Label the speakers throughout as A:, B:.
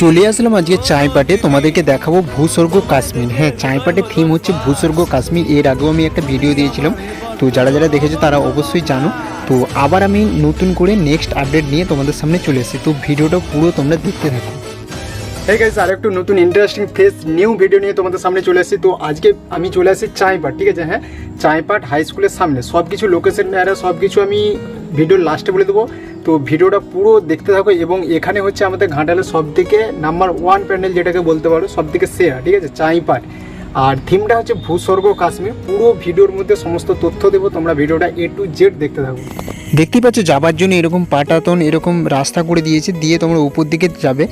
A: চলে আসলাম আজকে চাঁইপাটে। তোমাদেরকে দেখাবো ভূস্বর্গ কাশ্মীর। হ্যাঁ চাঁইপাটের থিম হচ্ছে ভূস্বর্গ কাশ্মীর। এর আগেও আমি একটা ভিডিও দিয়েছিলাম। তো যারা যারা দেখেছ তারা অবশ্যই জানো। তো আবার আমি নতুন করে নেক্সট আপডেট নিয়ে তোমাদের সামনে চলে এসেছি। তো ভিডিওটা পুরো তোমরা দেখতে থাকো।
B: এই গাইস আর একটু নতুন ইন্টারেস্টিং ফেস নিউ ভিডিও নিয়ে তোমাদের সামনে চলে এসেছি। তো আজকে আমি চলে আসছি চাঁইপাট, ঠিক আছে? হ্যাঁ চাঁইপাট হাই স্কুলের সামনে। সব কিছু লোকেশন সব কিছু আমি ভিডিওর লাস্টে বলে দেবো। তো ভিডিওটা পুরো দেখতে থাকো এবং এখানে হচ্ছে আমাদের ঘাটালের সবথেকে নাম্বার ওয়ান প্যান্ডেল যেটাকে বলতে পারো সব থেকে সেরা, ঠিক আছে? চাঁইপাট। আর থিমটা হচ্ছে ভূস্বর্গ কাশ্মীর। পুরো ভিডিওর মধ্যে সমস্ত তথ্য দেবো, তোমরা ভিডিওটা এ টু জেড দেখতে থাকো।
A: দেখতেই পাচ্ছ, যাবার জন্য এরকম পাটাতন, এরকম রাস্তা করে দিয়েছে, দিয়ে তোমরা উপর দিকে যাবে।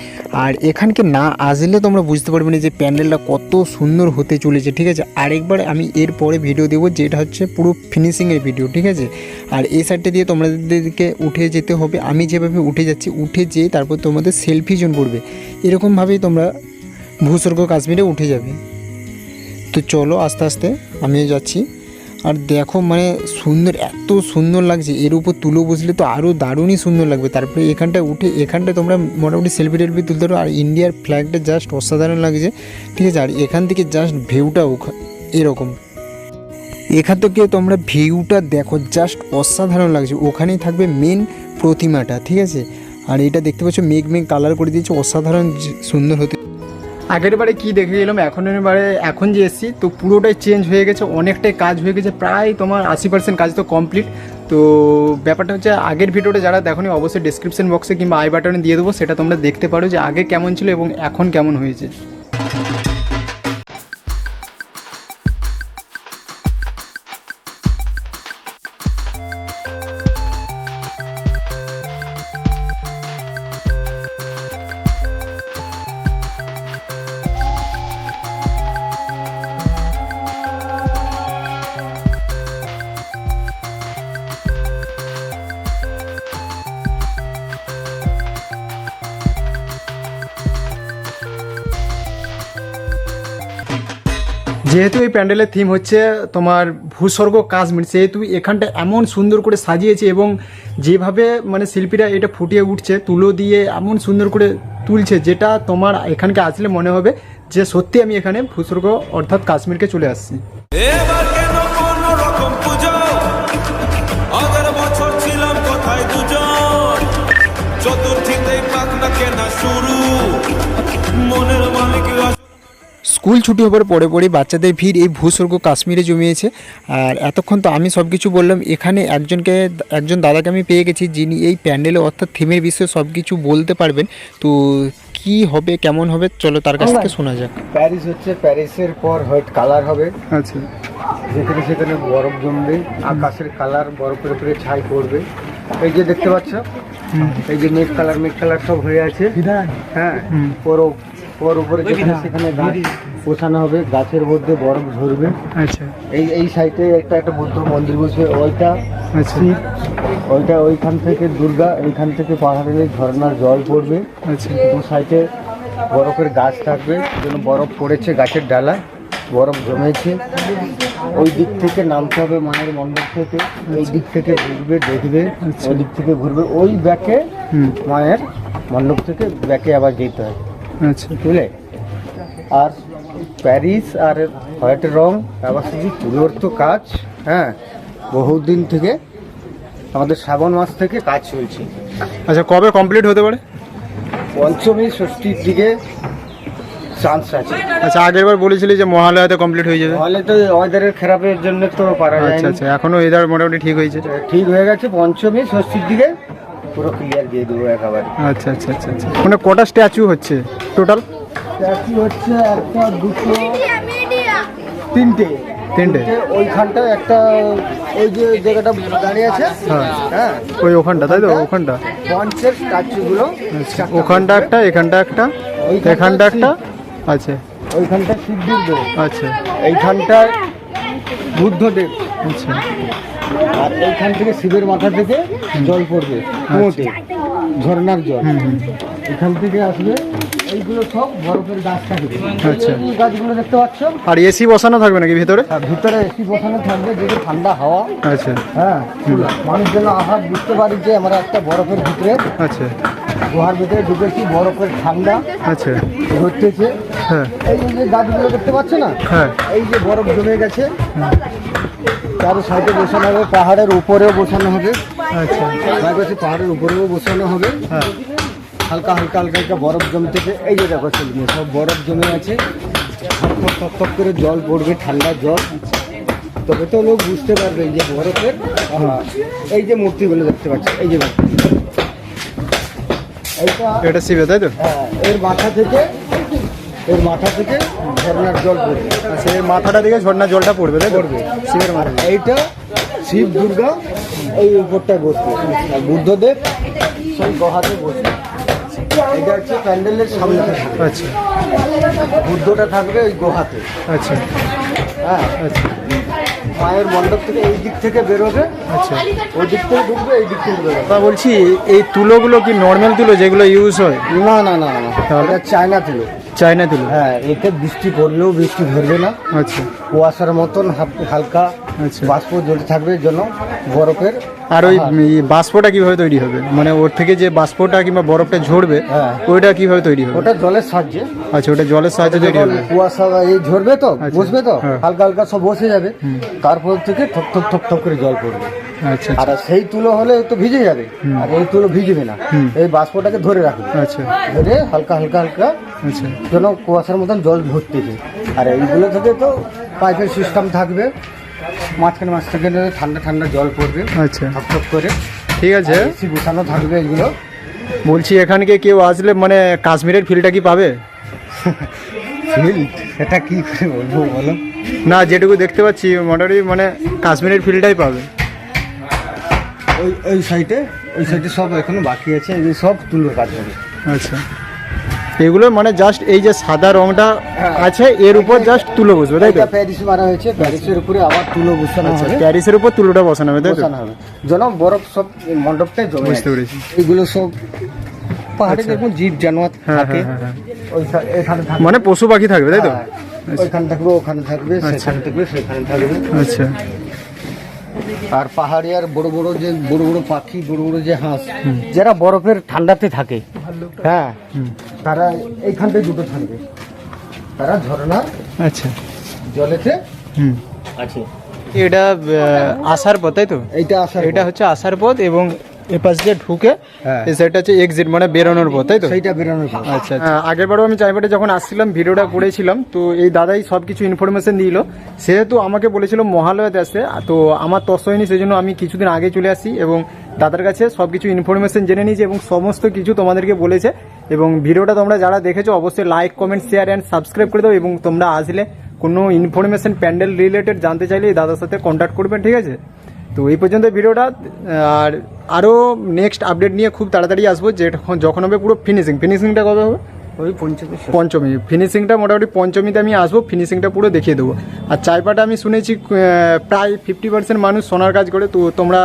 A: আর এখানকে না আসলে তোমরা বুঝতে পারবে না যে প্যান্ডেলটা কত সুন্দর হতে চলেছে, ঠিক আছে? আরেকবার আমি এর পরে ভিডিও দেবো, যেটা হচ্ছে পুরো ফিনিশিংয়ের ভিডিও ঠিক আছে? আর এই সাইডটা দিয়ে তোমাদেরকে উঠে যেতে হবে। আমি যেভাবে উঠে যাচ্ছি, উঠে যেয়ে তারপর তোমাদের সেলফি জোন পড়বে এরকমভাবেই তোমরা ভূস্বর্গ কাশ্মীরে উঠে যাবে। তো চলো আস্তে আস্তে, আমিও যাচ্ছি। আর দেখো মানে সুন্দর, এত সুন্দর লাগছে। এর উপর তুলো বসলে তো আরও দারুণই সুন্দর লাগবে। তারপরে এখানটায় উঠে, এখানটায় তোমরা মোটামুটি সেলফি টেলফি তুলতে পারো আর ইন্ডিয়ার ফ্ল্যাগটা জাস্ট অসাধারণ লাগছে। ঠিক আছে, আর এখান থেকে জাস্ট ভিউটা এরকম। এখান থেকে তোমরা ভিউটা দেখো জাস্ট অসাধারণ লাগছে। ওখানেই থাকবে মেন প্রতিমাটা, ঠিক আছে? আর এটা দেখতে পাচ্ছ মেঘ মেঘ কালার করে দিয়েছে। অসাধারণ, সুন্দর হতে
B: আগের বারে কী দেখে গেলাম এখনের বারে, এখন যে এসছি, তো পুরোটাই চেঞ্জ হয়ে গেছে, অনেকটাই কাজ হয়ে গেছে, প্রায় তোমার আশি পার্সেন্ট কাজ তো কমপ্লিট তো ব্যাপারটা হচ্ছে, আগের ভিডিওটা যারা দেখোনি, অবশ্যই ডিসক্রিপশন বক্সে কিংবা আই বাটনে দিয়ে দেবো, সেটা তোমরা দেখতে পারো যে আগে কেমন ছিল এবং এখন কেমন হয়েছে। যেহেতু এই প্যান্ডেলের থিম হচ্ছে তোমার ভূস্বর্গ কাশ্মীর সেহেতু এখানটা এমন সুন্দর করে সাজিয়েছে এবং যেভাবে মানে শিল্পীরা এটা ফুটিয়ে উঠছে, তুলো দিয়ে এমন সুন্দর করে তুলছে, যেটা তোমার এখানকে আসলে মনে হবে যে সত্যি আমি এখানে ভূস্বর্গ অর্থাৎ কাশ্মীরকে চলে আসছি।
C: চতুর্থীতে কেনা শুরু। মনের মালিক
A: স্কুল ছুটি হবার পরে পরে বাচ্চাদের ভিড় এই ভূস্বর্গ কাশ্মীরে জমিয়েছে। আর এতক্ষণ তো আমি সব কিছু বললাম এখানে একজনকে একজন দাদাকে আমি পেয়ে গেছি যিনি এই প্যান্ডেলে অর্থাৎ থিমের বিষয়ে সব কিছু বলতে পারবেন। তো কি হবে কেমন হবে চলো তার কাছ থেকে শোনা যাক।
D: প্যারিস হচ্ছে প্যারিসের পর হোয়াইট কালার হবে।
B: আচ্ছা।
D: যেখানে সেখানে বরফ জমবে আকাশের কালার বরফের উপরে ছাই পড়বে। এই যে দেখতে পাচ্ছ এই যে মেঘ কালার মেঘ কালার সব হয়ে আছে। হ্যাঁ পর পর উপরে যেখানে সেখানে গাছ বসানো হবে গাছের মধ্যে বরফ ঝরবে।
B: আচ্ছা।
D: এই এই সাইডে একটা একটা বুদ্ধ মন্দির বসবে ওইটা
B: আচ্ছা।
D: শিব ওইটা ওইখান থেকে দুর্গা এইখান থেকে পাহাড়ের ঝর্ণার জল পড়বে
B: আচ্ছা।
D: দু সাইডে বরফের গাছ থাকবে যেন বরফ পড়েছে গাছের ডালা বরফ জমেছে। ওই দিক থেকে নামতে হবে মায়ের মন্দির থেকে ওই দিক থেকে ঘুরবে দেখবে ওই দিক থেকে ঘুরবে। ওই ব্যাকে মায়ের মণ্ডপ থেকে ব্যাকে আবার যেতে হয়
B: আচ্ছা।
D: বুঝলে আর প্যারিস আর হোয়াইট রং আবার শুধু তুলোর তো কাজ হ্যাঁ বহুদিন থেকে আমাদের শ্রাবণ মাস থেকে কাজ চলছে।
B: আচ্ছা কবে কমপ্লিট হতে পারে?
D: পঞ্চমী ষষ্ঠীর দিকে চান্স আছে।
B: আচ্ছা আগের বার বলেছিলি যে মহালয়াতে কমপ্লিট হয়ে যাবে।
D: তাহলে তো ওয়েদারের খারাপের জন্য তো পারা যায়
B: আচ্ছা আচ্ছা এখনও এদার মোটামুটি ঠিক হয়েছে।
D: ঠিক হয়ে গেছে পঞ্চমী ষষ্ঠীর দিকে। পুরো ক্লিয়ার দিয়ে দেবো একেবারে।
B: আচ্ছা আচ্ছা আচ্ছা আচ্ছা। মানে কটা স্ট্যাচু হচ্ছে? টোটাল
D: কি হচ্ছে একটা দুটো তিনটে।
B: তিনটে।
D: ওইখানটা একটা ওই যে জায়গাটা দাঁড়িয়ে আছে।
B: হ্যাঁ।
D: হ্যাঁ।
B: ওই ওখানটা তাই তো? ওখানটা।
D: পঞ্চের স্ট্যাচুগুলো।
B: আচ্ছা। ওখানটা একটা এখানটা একটা এখানটা একটা? আচ্ছা।
D: ওইখানটা দুর্গ।
B: আচ্ছা।
D: এইখানটায় বুদ্ধদেব।
B: আচ্ছা।
D: আর এইখান থেকে শিবের মাথা থেকে জল পড়বে কুয়োতে। ঝর্ণার জল। এখান থেকে আসবে এইগুলো সব বরফের গাছ থাকবে
B: আচ্ছা।
D: গাছগুলো দেখতে পাচ্ছ?
B: আর এসি বসানো থাকবে নাকি ভিতরে?
D: ভিতরে এসি বসানো থাকবে যেটা ঠান্ডা হাওয়া।
B: আচ্ছা।
D: হ্যাঁ মানুষ যেন আহার বুঝতে পারি যে আমরা একটা বরফের ভিতরে
B: আচ্ছা।
D: গুহার ভিতরে ঢুকেছি বরফের ঠান্ডা
B: আচ্ছা।
D: ধরতেছে
B: হ্যাঁ।
D: এই যে গাছগুলো দেখতে পাচ্ছ না?
B: হ্যাঁ।
D: এই যে বরফ জমে গেছে তার সাইডে বসানো হবে পাহাড়ের উপরেও বসানো হবে।
B: আচ্ছা।
D: পাহাড়ের উপরেও বসানো হবে।
B: হ্যাঁ।
D: হালকা হালকা হালকা হালকা বরফ জমতেছে এই যে দেখো সেদিনে সব বরফ জমে আছে। থপ করে জল পড়বে ঠান্ডা জল। তবে তো লোক বুঝতে পারবে যে বরফের এই যে মূর্তিগুলো দেখতে পাচ্ছি এই যে। এইটা
B: এটা শিবে তাই তো?
D: হ্যাঁ, এর মাথা থেকে এর মাথা থেকে ঝর্ণার জল পড়বে।
B: আচ্ছা এই মাথাটা দিকে ঝর্ণা জলটা পড়বে তাই
D: পড়বে।
B: শিবের মাথা
D: এইটা শিব দুর্গা এই উপরটায় বসবে। আর বুদ্ধদেব সেই গহাতে বসবে। এটা হচ্ছে প্যান্ডেলের সামনে থাকবে।
B: আচ্ছা।
D: বুদ্ধটা থাকবে ওই গুহাতে।
B: আচ্ছা।
D: হ্যাঁ।
B: আচ্ছা
D: মায়ের মণ্ডপ থেকে এই দিক থেকে বেরোবে
B: আচ্ছা।
D: ওই দিক থেকে ঢুকবে এই দিক থেকে বেরোবে।
B: তা বলছি এই তুলোগুলো কি নর্মাল তুলো যেগুলো ইউজ হয়?
D: না না না না।
B: তাহলে?
D: এটা চায়না ছিল
B: চায়না তুলো?
D: হ্যাঁ এতে বৃষ্টি পড়লেও বৃষ্টি ধরবে না।
B: আচ্ছা।
D: কুয়াশার মতন হালকা
B: আচ্ছা।
D: বাষ্প জ্বলতে থাকবে জন্য বরফের
B: আর ওই। বাষ্পটা কীভাবে তৈরি হবে? মানে ওর থেকে যে বাষ্পটা কিংবা বরফটা ঝরবে
D: হ্যাঁ।
B: ওইটা কীভাবে তৈরি হবে?
D: ওটা জলের সাহায্যে।
B: আচ্ছা ওটা জলের সাহায্যে তৈরি হবে।
D: কুয়াশা এই ঝরবে তো
B: আচ্ছা।
D: বসবে তো
B: হ্যাঁ।
D: হালকা হালকা সব বসে যাবে। তারপর থেকে ঠক ঠক ঠক ঠক করে জল পড়বে।
B: আচ্ছা
D: আর সেই তুলো হলে তো ভিজে যাবে। আর এই তুলো ভিজবে না। এই বাষ্পটাকে ধরে রাখবে।
B: আচ্ছা।
D: ধরে হালকা হালকা হালকা
B: আচ্ছা।
D: যেন কুয়াশার মতন জল ভর্তিছে আর এইগুলো থেকে তো পাইপের সিস্টেম থাকবে। মাঝখানে মাঝখানে ঠান্ডা ঠান্ডা জল পড়বে
B: আচ্ছা।
D: ঠক করে।
B: ঠিক আছে।
D: এসি বসানো থাকবে এগুলো।
B: বলছি এখানকে কেউ আসলে মানে কাশ্মীরের ফিলটা কি পাবে?
D: ফিল সেটা কি করে বলব বলো?
B: না যেটুকু দেখতে পাচ্ছি মোটামুটি মানে কাশ্মীরের ফিলটাই পাবে।
D: ওই ওই সাইডে ওই সাইডে সব এখনও বাকি আছে এই সব তুলো কাজ হবে।
B: আচ্ছা। এগুলো মানে জাস্ট এই যে সাদা রংটা আছে এর উপর জাস্ট তুলো বসবে তাই তো?
D: প্যারিস মারা হয়েছে প্যারিসের উপরে আবার তুলো বসানো
B: আচ্ছা
D: হবে।
B: প্যারিসের উপর তুলোটা বসানো হবে তাই তো?
D: যেন বরফ সব মণ্ডপটাই জমে
B: বুঝতে
D: আছে।
B: পেরেছি
D: এগুলো সব পাহাড়ে দেখুন জীব জানোয়ার
B: হ্যাঁ,
D: থাকে।
B: হ্যাঁ, হ্যাঁ,
D: থাকবে।
B: মানে পশু পাখি থাকবে তাই তো?
D: হ্যাঁ, ওইখানে থাকবে ওখানে থাকবে সেখানে থাকবে সেখানে থাকবে।
B: আচ্ছা।
D: আর পাহাড়িয়ার বড় বড় যে বড় বড় পাখি বড় বড় যে হাঁস যারা বরফের ঠান্ডাতে থাকে। হ্যাঁ তারা এইখানটায় দুটো থাকবে। তারা ঝর্ণা
B: আচ্ছা।
D: জলেতে
B: হুম।
D: আছে।
B: এটা আসার পথ তাই তো? এটা
D: এটা
B: হচ্ছে আসার পথ এবং এ পাশ দিয়ে ঢুকে
D: হ্যাঁ।
B: এই সাইডটা হচ্ছে এক্সিট মানে বেরোনোর পথ তাই তো?
D: সেইটা বেরোনোর।
B: আচ্ছা আগের বারও আমি চাইবাটে যখন আসছিলাম ভিডিওটা করেছিলাম তো এই দাদাই সব কিছু ইনফরমেশন দিল। সেহেতু আমাকে বলেছিল মহালয়াতে আসতে তো আমার তস হয়নি সেই জন্য আমি কিছুদিন আগে চলে আসি এবং দাদার কাছে সব কিছু ইনফরমেশন জেনে নিয়েছি এবং সমস্ত কিছু তোমাদেরকে বলেছে। এবং ভিডিওটা তোমরা যারা দেখেছ অবশ্যই like comment share and subscribe করে দাও এবং তোমরা আসলে কোনো ইনফরমেশন প্যান্ডেল রিলেটেড জানতে চাইলে এই দাদার সাথে কন্ট্যাক্ট করবেন ঠিক আছে? তো এই পর্যন্ত ভিডিওটা আর আরও নেক্সট আপডেট নিয়ে খুব তাড়াতাড়ি আসব যেটা যখন হবে পুরো ফিনিশিং ফিনিশিংটা কবে হবে?
D: ওই পঞ্চমী।
B: পঞ্চমী। ফিনিশিংটা মোটামুটি পঞ্চমীতে আমি আসব ফিনিশিংটা পুরো দেখিয়ে দেবো। আর চাইপাটা আমি শুনেছি প্রায় ফিফটি পার্সেন্ট মানুষ সোনার কাজ করে তো তোমরা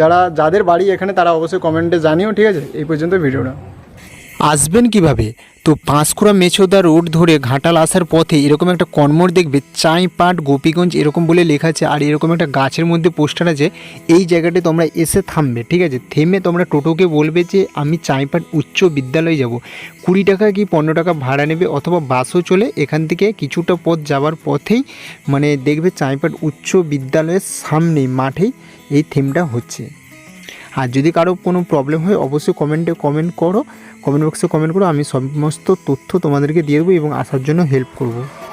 B: যারা যাদের বাড়ি এখানে তারা অবশ্যই কমেন্টে জানিও ঠিক আছে? এই পর্যন্ত ভিডিওটা।
A: আসবেন কীভাবে? তো পাঁশকুড়া মেছোদা রোড ধরে ঘাটাল আসার পথে এরকম একটা কর্মর দেখবে চাই পাট গোপীগঞ্জ এরকম বলে লেখা আছে, আর এরকম একটা গাছের মধ্যে পোস্টার আছে, এই জায়গাটি তোমরা এসে থামবে, ঠিক আছে? থেমে তোমরা টোটোকে বলবে যে, আমি চাইপাট উচ্চ বিদ্যালয়ে যাব। কুড়ি টাকা কি পনেরো টাকা ভাড়া নেবে অথবা বাসও চলে, এখান থেকে কিছুটা পথ যাওয়ার পথেই মানে দেখবে চাইপাট উচ্চ বিদ্যালয়ের সামনেই, মাঠেই এই থিমটা হচ্ছে। আর যদি কারও কোনো প্রবলেম হয়, অবশ্যই কমেন্টে কমেন্ট করো। কমেন্ট বক্সে কমেন্ট করো, আমি সমস্ত তথ্য তোমাদেরকে দিয়ে দেবো এবং আসার জন্য হেল্প করব।